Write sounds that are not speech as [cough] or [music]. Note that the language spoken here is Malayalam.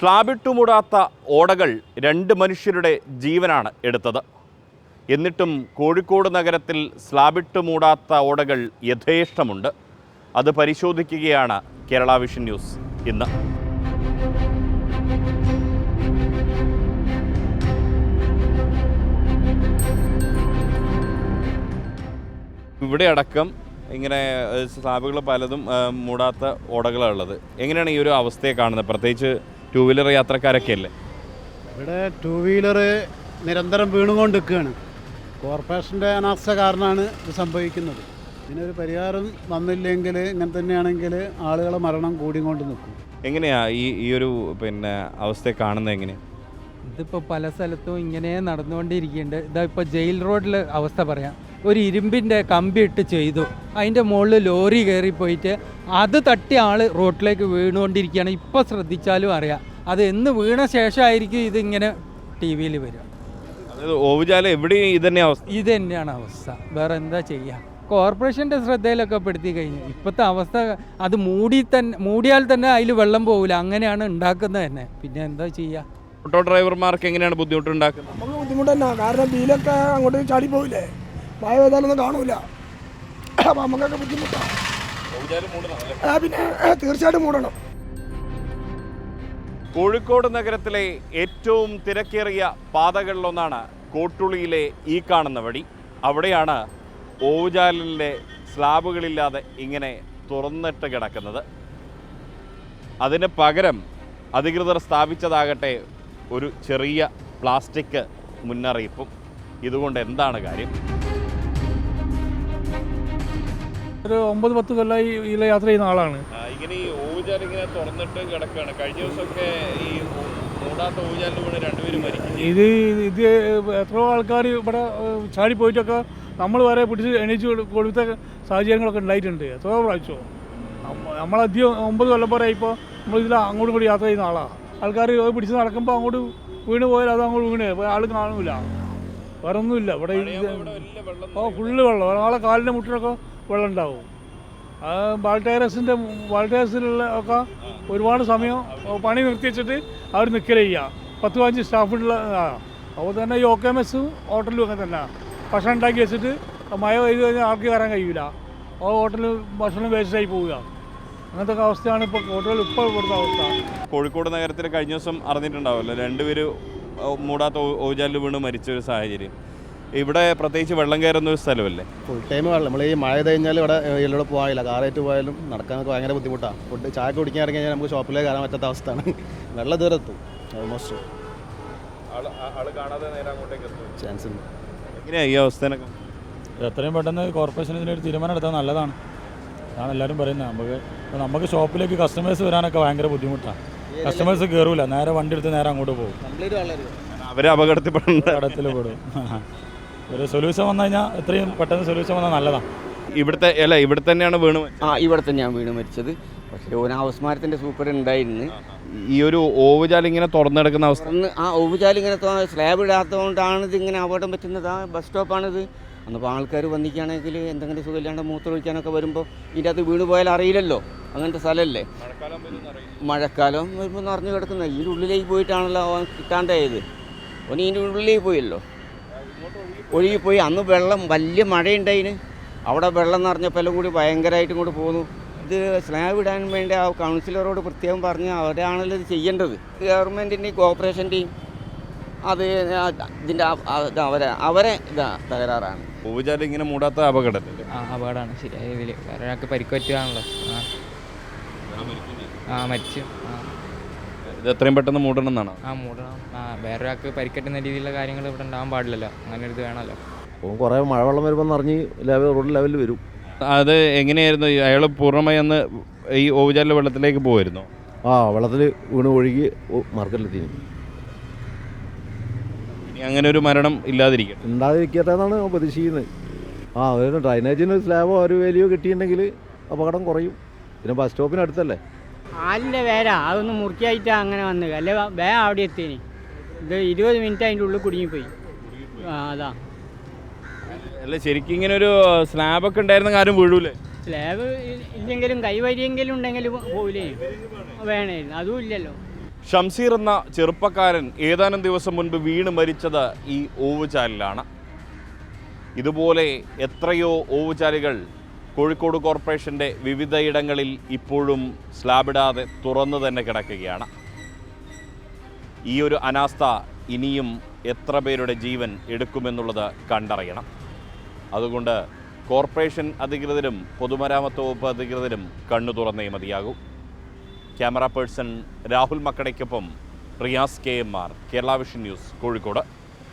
സ്ലാബിട്ടു മൂടാത്ത ഓടകൾ രണ്ട് മനുഷ്യരുടെ ജീവനാണ് എടുത്തത്. എന്നിട്ടും കോഴിക്കോട് നഗരത്തിൽ സ്ലാബിട്ട് മൂടാത്ത ഓടകൾ യഥേഷ്ടമുണ്ട്. അത് പരിശോധിക്കുകയാണ് കേരള വിഷൻ ന്യൂസ് ഇന്ന്. ഇവിടെ അടക്കം ഇങ്ങനെ സ്ലാബുകൾ പലതും മൂടാത്ത ഓടകളാണ് ഉള്ളത് എങ്ങനെയാണ് ഈ ഒരു അവസ്ഥയെ കാണുന്നത്? പ്രത്യേകിച്ച് ടൂ വീലർ യാത്രക്കാരൊക്കെ അല്ലേ? ഇവിടെ ടൂ വീലർ നിരന്തരം വീണുകൊണ്ട് നിൽക്കുകയാണ് കോർപ്പറേഷന്റെ അനാസ്ഥ കാരണമാണ് ഇത് സംഭവിക്കുന്നത്. ഇതിനൊരു പരിഹാരം വന്നില്ലെങ്കിൽ ഇങ്ങനെ തന്നെയാണെങ്കിൽ ആളുകളെ മരണം കൂടിക്കൊണ്ട് നിൽക്കും. എങ്ങനെയാ ഈ ഈ ഒരു പിന്നെ അവസ്ഥയെ കാണുന്നത് എങ്ങനെയാണ് ഇതിപ്പോൾ പല സ്ഥലത്തും ഇങ്ങനെ നടന്നുകൊണ്ടിരിക്കുന്നുണ്ട്. ഇതാ ഇപ്പോൾ ജയിൽ റോഡിൽ അവസ്ഥ പറയാം. ഒരു ഇരുമ്പിന്റെ കമ്പി ഇട്ട് ചെയ്തു. അതിന്റെ മുകളിൽ ലോറി കയറി പോയിട്ട് അത് തട്ടി ആൾ റോഡിലേക്ക് വീണുകൊണ്ടിരിക്കുകയാണ്. ഇപ്പോൾ ശ്രദ്ധിച്ചാലും അറിയാം. അത് എന്ന് വീണ ശേഷമായിരിക്കും ഇതിങ്ങനെ ടി വിയിൽ വരിക. അതായത് ഓവുചാല എവിടെയും ഇത് തന്നെ അവസ്ഥ. ഇത് തന്നെയാണ് അവസ്ഥ. വേറെ എന്താ ചെയ്യുക കോർപ്പറേഷന്റെ ശ്രദ്ധയിലൊക്കെ പെടുത്തി കഴിഞ്ഞു. ഇപ്പോഴത്തെ അവസ്ഥ അത് മൂടി തന്നെ മൂടിയാൽ തന്നെ അതിൽ വെള്ളം പോകില്ല അങ്ങനെയാണ് ഉണ്ടാക്കുന്നത് തന്നെ. പിന്നെ എന്താ ചെയ്യുക ഓട്ടോ ഡ്രൈവർമാർക്ക് എങ്ങനെയാണ് ബുദ്ധിമുട്ടുണ്ടാക്കുന്നത്? നമുക്ക് ബുദ്ധിമുട്ട് തന്നെ. കാരണം ബില്ലൊക്കെ അങ്ങോട്ട് ചാടി പോയില്ലേ മഴ പെയ്താലൊന്നും കാണൂല. അപ്പം നമുക്കൊക്കെ ബുദ്ധിമുട്ടാണ് ആ, പിന്നെ തീർച്ചയായിട്ടും മൂടണം. കോഴിക്കോട് നഗരത്തിലെ ഏറ്റവും തിരക്കേറിയ പാതകളിലൊന്നാണ് കോട്ടുളിയിലെ ഈ കാണുന്ന വഴി. അവിടെയാണ് ഓവുചാലിലെ സ്ലാബുകളില്ലാതെ ഇങ്ങനെ തുറന്നിട്ട് കിടക്കുന്നത്. അതിന് പകരം അധികൃതർ സ്ഥാപിച്ചതാകട്ടെ ഒരു ചെറിയ പ്ലാസ്റ്റിക് മുന്നറിയിപ്പും. ഇതുകൊണ്ട് എന്താണ് കാര്യം? ഒരു ഒമ്പത് പത്ത് കൊല്ലമായി ഇതിലെ യാത്ര ചെയ്യുന്ന ആളാണ്. ഇങ്ങനെ ഈ ഓവുചാൽ ഇങ്ങനെ തുറന്നിട്ട് കിടക്കുകയാണ് കഴിഞ്ഞ ദിവസമൊക്കെ ഈ മൂടാത്ത ഓവുചാലിൽ വീണ് രണ്ടുപേരും മരിക്കും ഇത് ഇത് എത്രയോ ആൾക്കാർ ഇവിടെ ചാടി പോയിട്ടൊക്കെ നമ്മൾ വരെ പിടിച്ച് എണീച്ച് കൊടു- കൊടുത്ത സാഹചര്യങ്ങളൊക്കെ ഉണ്ടായിട്ടുണ്ട്. എത്രയോ പ്രാവശ്യമോ നമ്മ- നമ്മളധികം ഒമ്പത് കൊല്ലം പോലെ ഇപ്പോൾ നമ്മൾ ഇതിൽ അങ്ങോട്ടും കൂടി യാത്ര ചെയ്യുന്ന ആളാണ് ആൾക്കാർ പിടിച്ച് നടക്കുമ്പോൾ അങ്ങോട്ട് വീണ് പോയാൽ അത് അങ്ങോട്ട് വീണ്. ആൾ കാണൂല. വേറെ ഒന്നുമില്ല ഇവിടെ ഓ ഫുള്ള് വെള്ളം. ഒരാളെ കാലിന്റെ മുട്ടിലൊക്കെ വെള്ളം ഉണ്ടാവും ആ ബാൾട്ടേറസിന്റെ ബാൾട്ടേറസിലുള്ള ഒക്കെ ഒരുപാട് സമയം പണി നിർത്തി വെച്ചിട്ട് അവർ നിൽക്കല ചെയ്യുക പത്ത് പതിനഞ്ച് സ്റ്റാഫുള്ള അപ്പോൾ തന്നെ ഈ ഓക്കെ മെസ്സും ഹോട്ടലും ഒക്കെ തന്നെ. ഭക്ഷണം ഉണ്ടാക്കി വെച്ചിട്ട് മഴ പെയ്ത് കഴിഞ്ഞാൽ ആർക്ക് കയറാൻ കഴിയില്ല ആ ഹോട്ടലിൽ ഭക്ഷണം വേസ്റ്റായി പോവുക. അങ്ങനത്തെ ഒക്കെ അവസ്ഥയാണ് ഇപ്പോൾ ഹോട്ടലിൽ ഇപ്പോൾ ഇവിടുത്തെ അവസ്ഥ. കോഴിക്കോട് നഗരത്തിൽ കഴിഞ്ഞ ദിവസം അറിഞ്ഞിട്ടുണ്ടാവുമല്ലോ. രണ്ടുപേർ മൂടാത്ത ഓജാലിൽ വീണ് മരിച്ച ഒരു സാഹചര്യം. ഇവിടെ പ്രത്യേകിച്ച് വെള്ളം കയറുന്ന ഒരു സ്ഥലമല്ലേ? ഫുൾ ടൈം വെള്ളം. നമ്മൾ ഈ മഴ കഴിഞ്ഞാൽ ഇവിടെ എല്ലോടെ പോകാനില്ല കാറായിട്ട് പോയാലും നടക്കാനൊക്കെ ഭയങ്കര ബുദ്ധിമുട്ടാണ് ഫുഡ് ചായ കുടിക്കാൻ ഇറങ്ങി കഴിഞ്ഞാൽ നമുക്ക് ഷോപ്പിലേക്ക് കയറാൻ പറ്റാത്ത അവസ്ഥയാണ്. [laughs] വെള്ളം ദൂരം എത്തും. ഓൾമോസ്റ്റ് ചാൻസ് ഉണ്ട്. എങ്ങനെയാണ് ഈ അവസ്ഥയൊക്കെ എത്രയും പെട്ടെന്ന് കോർപ്പറേഷൻ ഇതിനൊരു തീരുമാനം എടുത്താൽ നല്ലതാണ്. അതാണ് എല്ലാവരും പറയുന്നത്. നമുക്ക് നമുക്ക് ഷോപ്പിലേക്ക് കസ്റ്റമേഴ്സ് വരാനൊക്കെ ഭയങ്കര ബുദ്ധിമുട്ടാണ് കസ്റ്റമേഴ്സ് കയറൂല നേരെ വണ്ടി എടുത്ത് നേരെ അങ്ങോട്ട് പോകും. അവരെ അപകടത്തിൽ അപകടത്തിൽ പെടും ഒരു സൊല്യൂഷൻ വന്നു കഴിഞ്ഞാൽ എത്രയും പെട്ടെന്ന് സൊല്യൂഷൻ വന്നാൽ നല്ലതാണ് ഇവിടുത്തെ അല്ല ഇവിടെ തന്നെയാണ് വീണ് ആ ഇവിടെ തന്നെയാണ് വീണ് മരിച്ചത്. പക്ഷേ ഓന ഹൗസ്മാരത്തിന്റെ സൂപ്പർ ഉണ്ടായിരുന്നു. ഈ ഒരു ഓവുചാൽ ഇങ്ങനെ തുറന്നെടുക്കുന്ന അവസ്ഥ? ആ ഓവുചാൽ ഇങ്ങനെ സ്ലാബ് ഇടാത്തതുകൊണ്ടാണ് ഇത് ഇങ്ങനെ അപകടം പറ്റുന്നത്. ആ ബസ് സ്റ്റോപ്പാണിത് അന്നിപ്പോൾ ആൾക്കാർ വന്നിക്കുകയാണെങ്കിൽ എന്തെങ്കിലും സുഖമില്ലാണ്ട് മൂത്രമൊഴിക്കാനൊക്കെ വരുമ്പോൾ ഇതിന്റെ അകത്ത് വീണ് പോയാൽ അറിയില്ലല്ലോ. അങ്ങനത്തെ സ്ഥലമല്ലേ മഴക്കാലം വരുമ്പോൾ നിറഞ്ഞു കിടക്കുന്നത് ഇതിന്റെ ഉള്ളിലേക്ക് പോയിട്ടാണല്ലോ അവൻ കിട്ടാണ്ടായത്. അവൻ ഇതിന്റെ ഉള്ളിലേക്ക് പോയല്ലോ. ഒഴുകിപ്പോയി. അന്ന് വെള്ളം വലിയ മഴയുണ്ടായിന്. അവിടെ വെള്ളം നിറഞ്ഞപ്പോൾ എല്ലാം കൂടി ഭയങ്കരമായിട്ടും കൂടി പോന്നു. ഇത് സ്ലാബ് ഇടാൻ വേണ്ടി ആ കൗൺസിലറോട് പ്രത്യേകം പറഞ്ഞ് അവരാണല്ലോ ഇത് ചെയ്യേണ്ടത്. ഗവൺമെന്റിന്റെയും കോർപ്പറേഷന്റെയും അത് ഇതിന്റെ അവരെ അവരെ ഇതാ തകരാറാണ്. പൂജാരി ഇങ്ങനെ മൂടാത്ത അപകടം ആ അപകടമാണ്. ശരിയായ ഇതിൽ ഒരാൾക്ക് പരിക്ക് പറ്റുകയാണല്ലോ ആ മരിച്ചു. ഇത് എത്രയും പെട്ടെന്ന് മൂടണം എന്നാണ് ആ മൂടണം. ആ വേറൊരാൾക്ക് പരിക്കറ്റുന്ന രീതിയിലുള്ള കാര്യങ്ങൾ ഇവിടെ ഉണ്ടാവാൻ പാടില്ലല്ലോ. അങ്ങനെ ഒരു ഇത് വേണമല്ലോ. അപ്പോൾ കുറേ മഴവെള്ളം വരുമ്പോൾ നിറഞ്ഞ് ലെവൽ റോഡ് ലെവലിൽ വരും. അത് എങ്ങനെയായിരുന്നു? അയാൾ പൂർണമായി അന്ന് ഈ ഓവുചാലിലെ വെള്ളത്തിലേക്ക് പോയിരുന്നു ആ വെള്ളത്തിൽ വീണ് ഒഴുകി മാർക്കറ്റിലെത്തി. ഇനി അങ്ങനെ ഒരു മരണം ഇല്ലാതിരിക്കും. ഉണ്ടാതിരിക്കട്ടെ എന്നാണ് പ്രതീക്ഷിക്കുന്നത്. ആ ഒരു ഡ്രൈനേജിന് സ്ലാബോ ഒരു വേലിയോ കിട്ടിയിട്ടുണ്ടെങ്കിൽ അപകടം കുറയും. പിന്നെ ബസ് സ്റ്റോപ്പിനടുത്തല്ലേ ആലിന്റെ വേര അതൊന്ന് മുറിക്കായിട്ട് അങ്ങനെ വന്നത് അല്ലെ വേ അവിടെ എത്തിനി ഇത് ഇരുപത് മിനിറ്റ് അതിന്റെ ഉള്ളിൽ കുടുങ്ങിപ്പോയി. ആ അതാ. അല്ല ശരിക്കും ഇങ്ങനെ ഒരു സ്ലാബൊക്കെ ഉണ്ടായിരുന്ന കാര്യം വീഴൂലേ? സ്ലാബ് ഇല്ലെങ്കിലും കൈവരിയെങ്കിലും ഉണ്ടെങ്കിലും പോവില്ലേ വേണമായിരുന്നു. അതും ഇല്ലല്ലോ. ഷംസീർ എന്ന ചെറുപ്പക്കാരൻ ഏതാനും ദിവസം മുൻപ് വീണ് മരിച്ചത് ഈ ഓവുചാലിലാണ്. ഇതുപോലെ എത്രയോ ഓവുചാലുകൾ കോഴിക്കോട് കോർപ്പറേഷന്റെ വിവിധയിടങ്ങളിൽ ഇപ്പോഴും സ്ലാബിടാതെ തുറന്നു തന്നെ കിടക്കുകയാണ്. ഈ ഒരു അനാസ്ഥ ഇനിയും എത്ര പേരുടെ ജീവൻ എടുക്കുമെന്നുള്ളത് കണ്ടറിയണം. അതുകൊണ്ട് കോർപ്പറേഷൻ അധികൃതരും പൊതുമരാമത്ത് വകുപ്പ് അധികൃതരും കണ്ണു തുറന്നേ മതിയാകൂ. Camera person Rahul മക്കടയ്ക്കൊപ്പം Riyas K M R Kerala vision news Kozhikode.